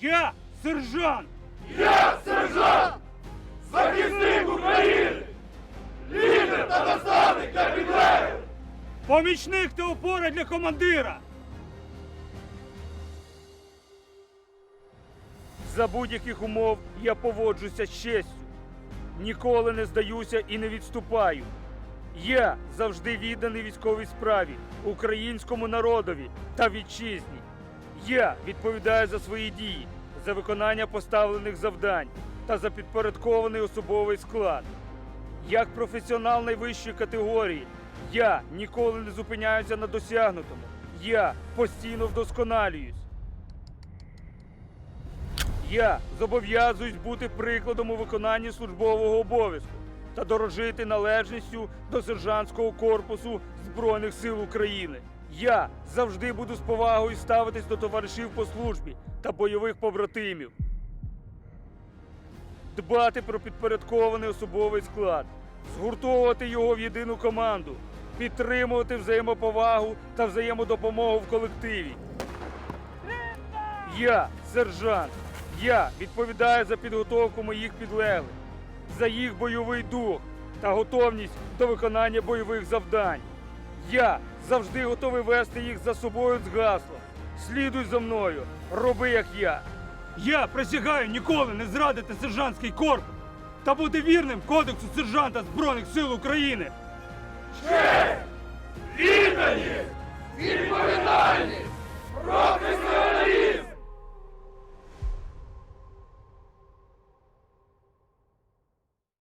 Я сержант! Я сержант! Захисник України! Лідер та наставник для підлеглих! Помічник та опора для командира! За будь-яких умов я поводжуся з честю. Ніколи не здаюся і не відступаю. Я завжди відданий військовій справі, українському народові та вітчизні. Я відповідаю за свої дії, за виконання поставлених завдань та за підпорядкований особовий склад. Як професіонал найвищої категорії, я ніколи не зупиняюся на досягнутому. Я постійно вдосконалююсь. Я зобов'язуюсь бути прикладом у виконанні службового обов'язку та дорожити належністю до сержантського корпусу Збройних сил України. Я завжди буду з повагою ставитись до товаришів по службі та бойових побратимів. Дбати про підпорядкований особовий склад, згуртовувати його в єдину команду, підтримувати взаємоповагу та взаємодопомогу в колективі. Я сержант. Я відповідаю за підготовку моїх підлеглих, за їх бойовий дух та готовність до виконання бойових завдань. Я завжди готовий вести їх за собою з гаслом. Слідуй за мною, роби як я. Я присягаю ніколи не зрадити сержантський корпус та бути вірним кодексу сержанта Збройних сил України. Честь! Відповідальність!